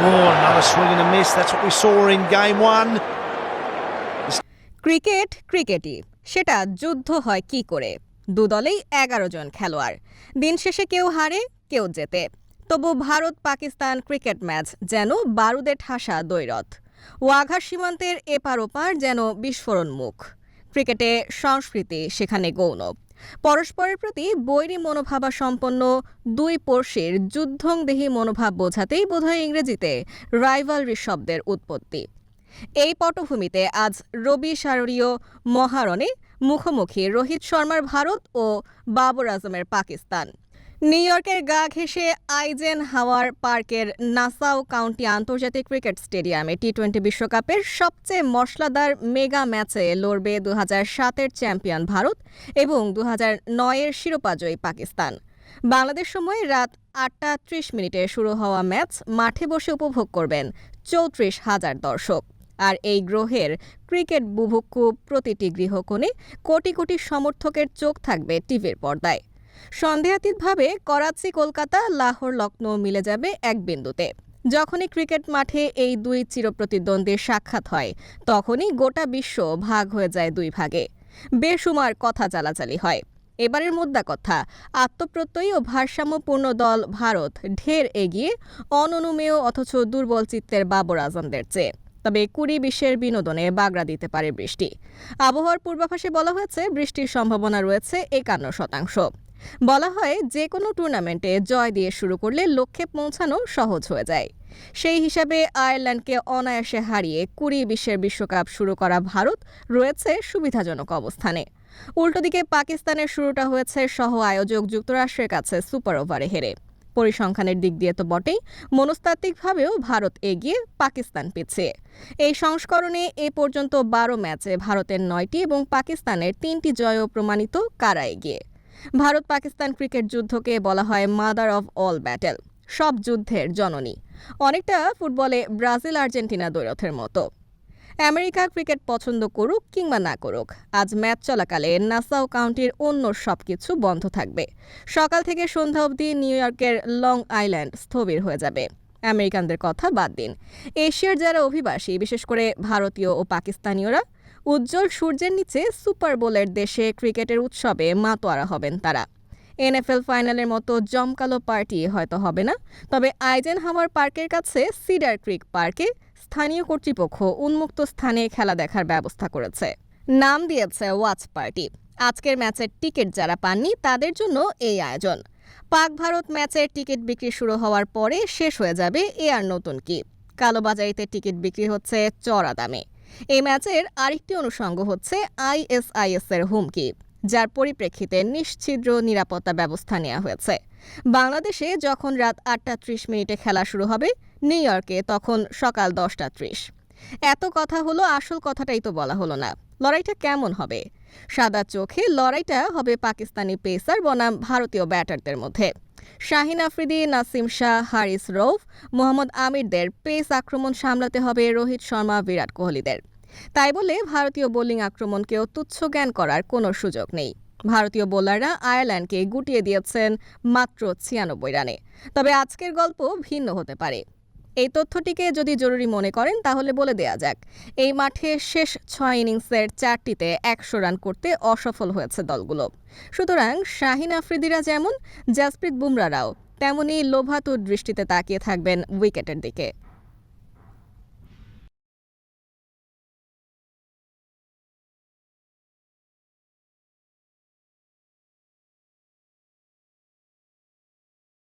Oh, another swing and a miss. That's what we saw in game one. Cricket ক্রিকেটই। সেটা যুদ্ধ হয় কি করে? দুদলেই এগারো জন খেলোয়াড়। দিন শেষে কেউ হারে কেউ জেতে। তবু ভারত পাকিস্তান ক্রিকেট ম্যাচ যেন বারুদে ঠাসা দৈরথ। ওয়াঘা সীমান্তের এপার ওপার যেন বিস্ফোরণ মুখ ক্রিকেটে সংস্কৃতি সেখানে গৌণ। পরস্পরের প্রতি বৈরী মনোভাবা সম্পন্ন দুই পড়শির যুদ্ধংদেহী মনোভাব বোঝাতেই বোধহয় ইংরেজিতে রাইভালরি শব্দের উৎপত্তি। এই পটভূমিতে আজ রবি শারীয় মহারণে মুখোমুখি রোহিত শর্মার ভারত ও বাবর আজমের পাকিস্তান। নিউ ইয়র্কের গা ঘেঁষে আইজেন হাওয়ার পার্কের নাসাও কাউন্টি আন্তর্জাতিক ক্রিকেট স্টেডিয়ামে টি টোয়েন্টি বিশ্বকাপের সবচেয়ে মশলাদার মেগা ম্যাচে লড়বে দু সাতের চ্যাম্পিয়ন ভারত এবং দু হাজার নয়ের শিরোপাজয়ী পাকিস্তান। বাংলাদেশ সময় রাত আটটা ত্রিশ মিনিটে শুরু হওয়া ম্যাচ মাঠে বসে উপভোগ করবেন চৌত্রিশ হাজার দর্শক। আর এই গ্রহের ক্রিকেট বুভুক্ষু প্রতিটি গৃহকোণে কোটি কোটি সমর্থকের চোখ থাকবে টিভির পর্দায়। সন্দেহাতীতভাবে করাচি, কলকাতা, লাহোর লখনৌ মিলে যাবে এক বিন্দুতে। যখনই ক্রিকেট মাঠে এই দুই চিরপ্রতিদ্বন্দ্বীর সাক্ষাৎ হয়, তখনই গোটা বিশ্ব ভাগ হয়ে যায় দুই ভাগে। বেসুমার কথা চালাচালি হয়। এবারের মুদ্রা কথা আত্মপ্রত্যয়ী ও ভারসাম্যপূর্ণ দল ভারত ঢের এগিয়ে অননুমেয় অথচ দুর্বল চিত্তের বাবর আজমদের চেয়ে। তবে কুড়ি বিশ্বের বিনোদনে বাগড়া দিতে পারে বৃষ্টি। আবহাওয়ার পূর্বাভাসে বলা হয়েছে, বৃষ্টির সম্ভাবনা রয়েছে একান্ন শতাংশ। বলা হয় যে কোনো টুর্নামেন্টে জয় দিয়ে শুরু করলে লক্ষ্যে পৌঁছানো সহজ হয়ে যায়। সেই হিসাবে আয়ারল্যান্ডকে অনায়াসে হারিয়ে কুড়ি বিশ্বের বিশ্বকাপ শুরু করা ভারত রয়েছে সুবিধাজনক অবস্থানে। উল্টোদিকে পাকিস্তানের শুরুটা হয়েছে সহ আয়োজক যুক্তরাষ্ট্রের কাছে সুপার ওভারে হেরে। পরিসংখ্যানের দিক দিয়ে তো বটেই, মনস্তাত্ত্বিকভাবেও ভারত এগিয়ে পাকিস্তান পিছিয়ে। এই সংস্করণে এ পর্যন্ত বারো ম্যাচে ভারতের নয়টি এবং পাকিস্তানের তিনটি জয়ও প্রমাণিত কারা এগিয়ে। ভারত পাকিস্তান ক্রিকেট যুদ্ধকে বলা হয় মাদার অব অল ব্যাটেল, সব যুদ্ধের জননী। অনেকটা ফুটবলে ব্রাজিল, আর্জেন্টিনা দ্বৈরথের মতো। আমেরিকা ক্রিকেট পছন্দ করুক কিংবা না করুক, আজ ম্যাচ চলাকালে নাসাও কাউন্টির অন্য সবকিছু বন্ধ থাকবে। সকাল থেকে সন্ধ্যা অবধি নিউ ইয়র্কের লং আইল্যান্ড স্থবির হয়ে যাবে। আমেরিকানদের কথা বাদ দিন। এশিয়ার যারা অভিবাসী, বিশেষ করে ভারতীয় ও পাকিস্তানীয়রা উজ্জ্বল সূর্যের নিচে সুপার বোলের দেশে ক্রিকেটের উৎসবে মাতোয়ারা হবেন তারা। এনএফএল ফাইনালের মতো জমকালো পার্টি হয়তো হবে না, তবে আইজেন হাওয়ার পার্কের কাছে সিডার ক্রিক পার্কে স্থানীয় কর্তৃপক্ষ উন্মুক্ত স্থানে খেলা দেখার ব্যবস্থা করেছে। নাম দিয়েছে ওয়াচ পার্টি আজকের ম্যাচের টিকিট যারা পাননি, তাদের জন্য এই আয়োজন। পাক ভারত ম্যাচের টিকিট বিক্রি শুরু হওয়ার পরে শেষ হয়ে যাবে এ আর নতুন কি। কালোবাজারিতে টিকিট বিক্রি হচ্ছে চড়া দামে। এই ম্যাচের আরেকটি অনুষঙ্গ হচ্ছে আইএসআইএস এর হুমকি, যার পরিপ্রেক্ষিতে নিশ্ছিদ্র নিরাপত্তা ব্যবস্থা নেওয়া হয়েছে। বাংলাদেশে যখন রাত আটটা ত্রিশ মিনিটে খেলা শুরু হবে, নিউ ইয়র্কে তখন সকাল দশটা ত্রিশ। এত কথা হলো, আসল কথাটাই তো বলা হলো না। লড়াইটা কেমন হবে? সাদা চোখে লড়াইটা হবে পাকিস্তানি পেসার বনাম ভারতীয় ব্যাটারদের মধ্যে। শাহিন আফ্রিদি, নাসিম শাহ, হারিস রৌফ, মোহাম্মদ আমিরদের পেস আক্রমণ সামলাতে হবে রোহিত শর্মা, বিরাট কোহলিদের। তাই বলে ভারতীয় বোলিং আক্রমণকেও তুচ্ছ জ্ঞান করার কোনো সুযোগ নেই। ভারতীয় বোলাররা আয়ারল্যান্ডকে গুটিয়ে দিয়েছেন মাত্র ছিয়ানব্বই রানে। তবে আজকের গল্প ভিন্ন হতে পারে। এই তথ্যটিকে যদি জরুরি মনে করেন, তাহলে বলে দেয়া যাক, এই মাঠে শেষ ছয় ইনিংসের চারটিতে একশো রান করতে অসফল হয়েছে দলগুলো। সুতরাং শাহিন আফ্রিদিরা যেমন, জাসপ্রীত বুমরারাও তেমনি লোভাতুর দৃষ্টিতে তাকিয়ে থাকবেন উইকেটের দিকে।